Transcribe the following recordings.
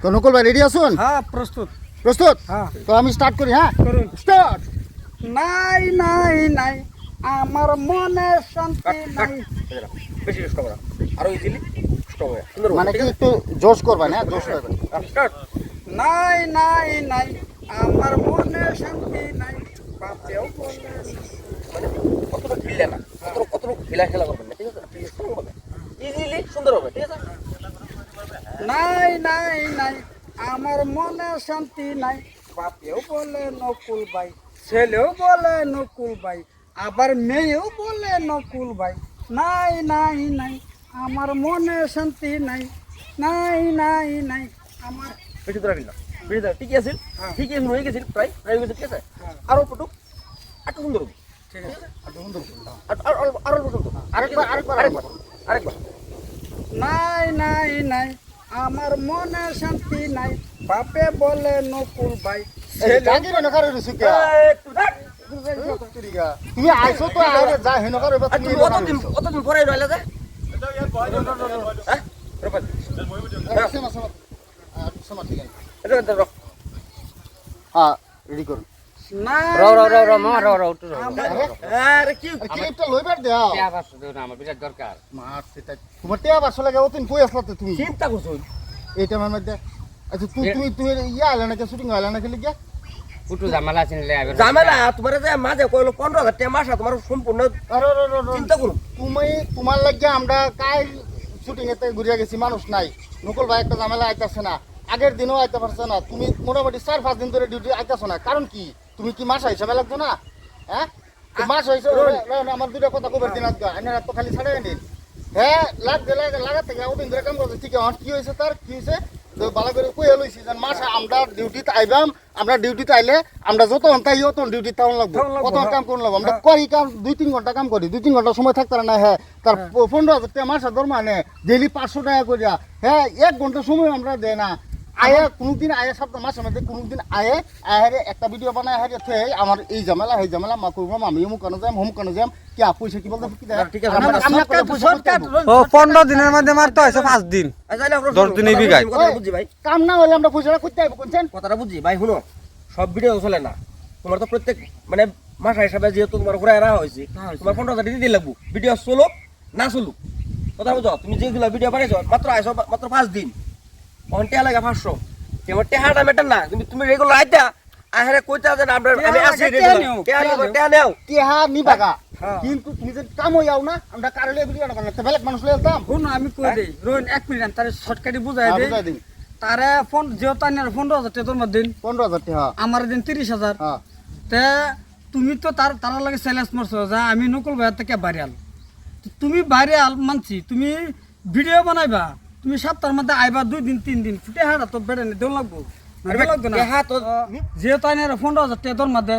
তো নকুল ভাই রেডি আছুন? হ্যাঁ প্রস্তুত। প্রস্তুত? হ্যাঁ। তো আমি স্টার্ট করি হ্যাঁ? করুন। স্টার্ট নাই নাই নাই আমার মনে শান্তি নাই। বেশি কষ্ট করা আরও ইজিলি কষ্ট হবে সুন্দর মানে কি একটু জোশ করবেন হ্যাঁ? জোশ করবেন স্টার্ট নাই নাই নাই আমার মনে শান্তি নাই। বাপেও বলে মানে কতটা খেললে না? কত কতটুকু খেলা খেলা করবেন না ঠিক আছে? ইজিলি সুন্দর হবে ঠিক আছে? নাই নাই নাই আমার মনে শান্তি নাই। বাপেও বলে নকুল ভাই। ছেলেও বলে নকুল ভাই। আবার মেয়েও বলে নকুল ভাই। নাই নাই নাই আমার মনে শান্তি নাই। নাই নাই নাই আমার বেশি ধরে না। বেশি ধরে ঠিকই আছিল। হ্যাঁ। ঠিকই হয়ে গেছিল প্রায় হয়ে গেছে ঠিক আছে। আরও একটু একটু সুন্দর ঠিক আছে। আর- আর- আর- আরও আরেকবার আরেকবার আরেকবার আরেকবার। নাই নাই নাই আমার মনে শান্তি নাই। বাপে বলে নকুল ভাই তুমি আইছো তো আরে যা হেনকার তুমি তুমি অতদিন অতদিন পরে রইলে যে? হ্যাঁ? রক। হ্যাঁ রেডি করুন নাই র র র র মা র র উঠু র আরে কি ক্লিপটা লইবার দাও টিয়া পাঁচশো দেও না আমার বিরাট দরকার। মার সেটা তোমার টিয়া বাসো লাগে অতিন কই আসলা তুমি? চিন্তা করছ? মধ্যে আচ্ছা তুই ইয়া শুটিং আগে তোমার যে মাঝে কইলো পনেরো হাজার টাকা মাসা তোমার সম্পূর্ণ আরে আরে, আরে, আরে। চিন্তা করুন তুমি তোমার লাগে আমরা কাল শুটিং এতে ঘুরিয়া গেছি মানুষ নাই। নকুল ভাই একটা ঝামেলা আইতাছে না। আগের দিনও আইতে পারছে না। তুমি মোটামুটি চার পাঁচ দিন ধরে ডিউটি আইতাছো না। কারণ কি? তুমি কি মাস হিসাবে লাগতো না হ্যাঁ মাস হয়েছে আমার দুটা কথা কবার দিন আজকে আইনার তো খালি ছাড়ে দিন হ্যাঁ লাগবে লাগে লাগার থেকে ওদিন ধরে কাম করছে ঠিক আছে কি হয়েছে তার কি হয়েছে ভালো করে কই লইছি যেন মাসে আমরা ডিউটিতে আইবাম আমরা ডিউটিতে আইলে আমরা যত তাই তখন ডিউটি তখন লাগবো, কত। কাম করুন লাগবো। আমরা। করি কাম দুই তিন ঘণ্টা কাম করি। দুই তিন ঘণ্টা সময় থাকতে না হ্যাঁ। তার পনেরো হাজার টাকা মাসে দরমা নে ডেলি পাঁচশো টাকা করিয়া হ্যাঁ এক ঘণ্টা সময় আমরা দেয় না। আয়ে কোনোদিন আয়ে সপ্তাহ মাসের মধ্যে কোনোদিন আয়ে আহারে একটা ভিডিও বানায় হারে থে আমার এই ঝামেলা এই ঝামেলা মা করবাম আমি অমুক কেন যাম হমুক কেন যাম কি পয়সা কি বলতে কি দেয় ঠিক আছে, আমরা- আমরা। ও পনেরো দিনের মধ্যে মারতে হয়েছে পাঁচ দিন। আচ্ছা, তাহলে আমরা দশ শুনুন, দিনেই কথাটা বুঝছি ভাই। কাম না হলে আমরা পয়সাটা করতে আইবো কোনছেন? কথাটা বুঝছি ভাই শুনো সব ভিডিও চলে না। তোমার তো প্রত্যেক মানে মাসা হিসাবে যেহেতু তোমার ঘুরে রাখা হয়েছে তোমার পনেরো হাজার দিতে লাগবো। ভিডিও চলুক না চলুক কথা বুঝো তুমি যেগুলো ভিডিও বানাইছো মাত্র আইসো মাত্র পাঁচ দিন। তখন লাগে পাঁচশো। তোমার টেহাটা মেটার না তুমি তুমি রেগুলার আইতা আহারে কইতা যে না, আমরা আমি আসি রেগুলার টেহা নিও, টেহা নেও। টিহা হ্যাঁ। কিন্তু তুমি যে কাম হইয়াও না আমরা কারলে ভিডিও বানাতে বেলেগ মানুষ লইয়া দাম শুনো আমি কই দেই রোহিন এক মিনিট তারে শর্টকাটে বুঝাই হ্যাঁ, দেই। তারে ফোন যেহেতু আইনার পনেরো হাজার টাকা তোমার দিন পনেরো হাজার টাকা আমার দিন তিরিশ হাজার। হ্যাঁ। তে তুমি তো তার তার লাগে চ্যালেঞ্জ মারছো যে আমি নকুল ভাইয়ের থেকে তো তুমি ভাইরাল মানছি তুমি ভিডিও বানাইবা। তুমি সপ্তাহের মধ্যে আইবা দুই দিন তিন দিন। ফুটে হারা তো বেড়ে নি দেও লাগবো। লাগবে না। যেহেতু আইনের পনেরো হাজার টাকা তোর মধ্যে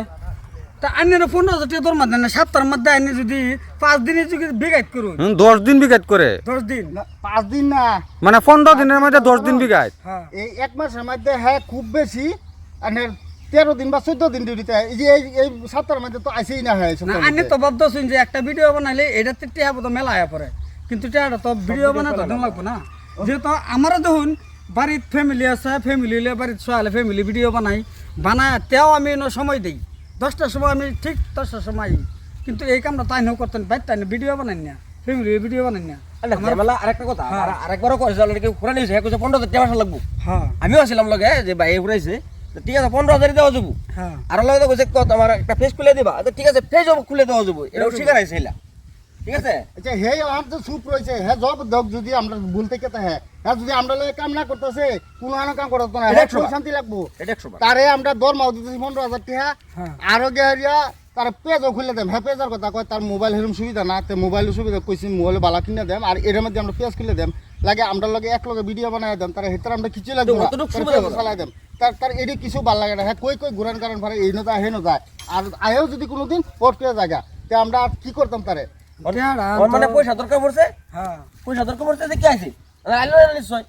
তা আইনের পনেরো হাজার টাকা তোর মধ্যে না সপ্তাহের মধ্যে আইনে যদি পাঁচ দিনে যদি করুন হুম, দশ দিন বিঘাত করে। দশ দিন? পাঁচ দিন না। মানে পনেরো দিনের মধ্যে দশ দিন বিঘাত। হ্যাঁ। এই এক মাসের মধ্যে হ্যাঁ খুব বেশি। আর তেরো দিন বা চোদ্দ দিন ডিউটিতে এই যে এই এই সপ্তাহের মধ্যে তো আইসেই না হয় না আইনে তো ভাবতেছেন যে একটা ভিডিও বানাইলে এটাতে টেহা তো মেলা আয়া পরে। কিন্তু টেহাটা তো ভিডিও বানাতে লাগবে না। যেহেতু আমারও দেখুন বাড়ির ফ্যামিলি আছে ফ্যামিলি হলে বাড়ির সোয়ালে ফ্যামিলি ভিডিও বানাই। বানায় তেও আমি এনে সময় দিই। দশটার সময় আমি ঠিক দশটার সময়। কিন্তু এই কামটা তাই নেও করতেন বাইর তাই ভিডিও বানাই না ফ্যামিলি ভিডিও বানাই না। আরেকটা কথা হ্যাঁ। আর- আরেকবারও করেছে অলরেডি ঘুরে নিয়েছে কইছে পনেরো হাজার টাকা লাগবো। হ্যাঁ। আমিও আসলাম লগে যে ভাই ঘুরাইছে ঠিক আছে পনেরো হাজারই দেওয়া যাব। হ্যাঁ। আর লগে কইছে কত আমার একটা ফেস খুলে দিবা। ঠিক আছে ফেস খুলে দেওয়া যাব। শিকার আইছে এলা ঠিক আছে? আচ্ছা হে আমার তো চুপ রয়েছে। হ্যাঁ জব দক যদি আমরা বলতে কেতে হ্যাঁ। হ্যাঁ যদি আমরা লগে কাম না করতেছে কোনো আনো কাম করতে না। হ্যাঁ শান্তি লাগবো। এটা তারে আমরা দরমাও দিতেছি পনেরো হাজার টাকা। হ্যাঁ। আরও গেরিয়া তার পেজও খুলে দেম। হ্যাঁ পেজের কথা কয় তার মোবাইল হেরম সুবিধা না। তে মোবাইল সুবিধা কইছি মোবাইল বালা কিনে দেম। আর এর মধ্যে আমরা পেজ খুলে দেম। লাগে আমরা লগে এক লগে ভিডিও বানায় দেম। তার হেতার আমরা কিছু লাগবে তো। চালাই দেম। তার তার এডি কিছু ভালো লাগে না। হ্যাঁ কই কই ঘুরান কারণ ভাড়া এই নতা হে নতা আর আয়েও যদি কোনোদিন পোস্ট করে জায়গা। তে আমরা কি করতাম তারে? ওর মানে পয়সা দরকার পড়ছে? হ্যাঁ। পয়সা দরকার পড়ছে যে কি আছে আইলো না নিশ্চয়।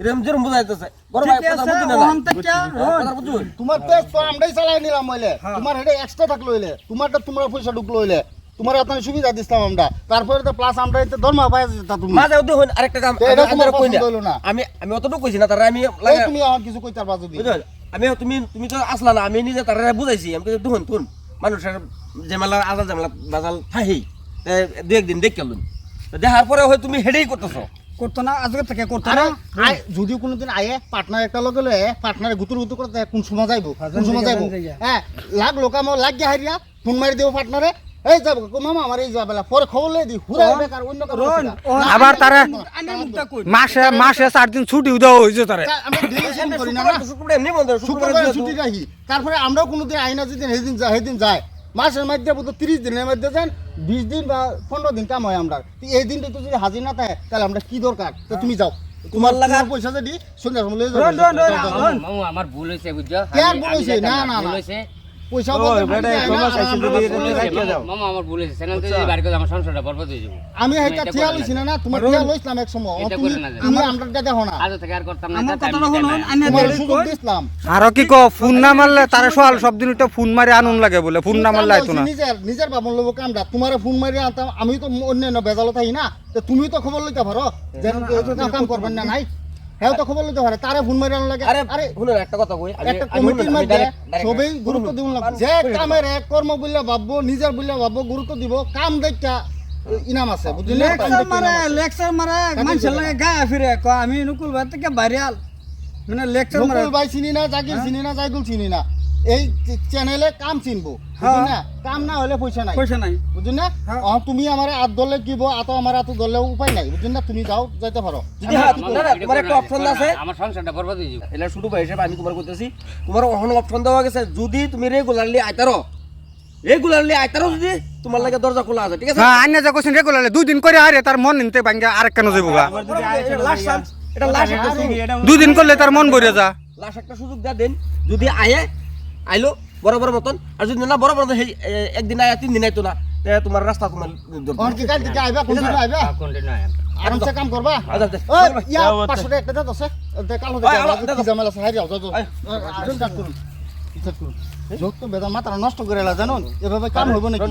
এরকম বুঝাইতেছে বড় ভাই ঠিক কথা আছে বুঝি না ওখান থেকে রোহিন, কথা বুঝুন তোমার পেজ তো আমরাই চালাই নিলাম হইলে হ্যাঁ। তোমার হেডে এক্সট্রা থাকল হইলে। তোমারটা তোমরা পয়সা ঢুকলো হইলে। তোমার আপনার সুবিধা দিতাম আমরা। তারপরে তো প্লাস আমরা এতে ধর্ম পাই যেতা তুমি। মাঝে দেখুন আরেকটা কাম এটা আমি- তোমার আমি কই না। পছন্দ আমি আমি অতটুকু কইছি না তারা আমি তুমি আমার কিছু কইতে পারবা যদি। আমি তুমি তুমি তো আসলা না আমি নিজে তারা বুঝাইছি। আমি দেখুন তুন মানুষের জেমেলা আজাল জামেলা বাজাল থাহি দু একদিন দেখ কেলুন দেখার পরে হয় তুমি হেডেই করতেছো। করতো না আজকে থেকে করতো না। যদি কোনোদিন আয়ে পার্টনার একটা লগে লয়ে পার্টনারে গুতুর গুতুর করতে কোন সময় যাইবো? কোন সময় যাইবো? হ্যাঁ লাগ লাগ গিয়া হারিয়া ফোন মারি দেবো পার্টনারে এই যাব মামা আমার এই যাবেলা। পরে খবর লয়ে দি হুরা বেকার অন্য কারও রোহন, না। ও না, আবার তারা- মাসে মাসে চার দিন ছুটি দেওয়া হয়েছে তারে। আমরা daily করি না না শুক্রবার এমনি বন্ধ শুক্রবার ছুটি রাখি। তারপরে আমরাও কোনোদিন আই না যেদিন সেদিন যায় সেদিন যায়। মাসের মধ্যে বুধ তিরিশ দিনের মধ্যে যান বিশ দিন বা পনেরো দিন কাম হয় আমরা এই দিনটা তো যদি হাজির না থাকে তাহলে আমরা কি দরকার? তো তুমি যাও। তোমার লাগা পয়সা যদি সন্ধ্যা আমার ভুল হয়েছে বুঝছ? ভুল হয়েছে? না, না, ভুল না। হয়েছে। পয়সা। মামা আমার ভুল হয়েছে থেকে করে আমার সংসারটা বরবাদ হয়ে যাব। আমি এটা এটা ঠিয়া লইছি না। তোমার রোহন, ঠিয়া লইছিলাম এক সময়? তুমি আমরা দেখো না। আজ থেকে আর করতাম না আমার আমি কথাটা শুনুন সুযোগ দিছিলাম। আরও কি ক ফোন না মারলে তারে সোয়াল সব দিন একটা ফোন মারি লাগে বলে। ফোন না মারলে আইতো না। নিজের নিজের বাবন লোক কামটা তোমার ফোন মারি আনতাম আমি তো অন্যান্য বেজালো থাকি না তো তুমি তো খবর লইতে পারো। যে কাম করবেন না। নাই? হ্যাঁ তো খবর লইতে পারে তারে ফোন মারি লাগে। আরে আরে শুনুন একটা কথা কই একটা কমিটির মধ্যে direct- গুরুত্ব দিব লাগবে যে কামের এক কর্ম বললে ভাববো নিজের বললে ভাববো গুরুত্ব দিব কাম দেখা ইনাম আছে বুঝলি? না? লেকচার মারে লেকচার মারে মানুষের লাগে গায়ে ফিরে ক আমি নুকুল ভাই থেকে বাইরিয়াল মানে লেকচার মারে। নুকুল ভাই চিনি না জাকির চিনি না জাইদুল চিনি না। এই চ্যানেলে কাম চিনবো হ্যাঁ। বুঝলি না? কাম না হলে পয়সা নাই। পয়সা নাই। বুঝলি না? হ্যাঁ। তুমি আমার আত দলে কিব আত আমার আত দলে উপায় নাই বুঝলি না? তুমি যাও যাইতে পারো। যদি হ্যাঁ, তোমার একটা অপশন আছে। আমার সংসারটা বরবাদ হয়ে যাব। এটা শুরু হিসেবে আমি তোমার কইতেছি তোমার অহন অপশন দেওয়া গেছে যদি তুমি রেগুলারলি আইতারো রেগুলারলি আইতারো যদি তোমার লাগে দরজা খোলা আছে ঠিক আছে? হ্যাঁ আইনা যা কোশ্চেন রেগুলারলি দুই দিন করে আরে তার মন নিতে ভাঙ্গা আরেক কেন এটা লাস্ট সুযোগ। দুই দিন করলে তার মন ভরে যা। লাস্ট একটা সুযোগ দেয়া দেন যদি আয়ে আইলো বরাবর মতন। আর যদি না বড় বড় সেই একদিন আয়া তিন দিন আইতো না তে তোমার রাস্তা তোমার আরামসে কাম করবা? আচ্ছা, আচ্ছা। ইয়া পাঁচশো টাকা একটা দাও আছে কালো আছে হাই যাও যাও করুন বেদা নষ্ট করে জানো জানুন? এভাবে কাম হইব নাকি?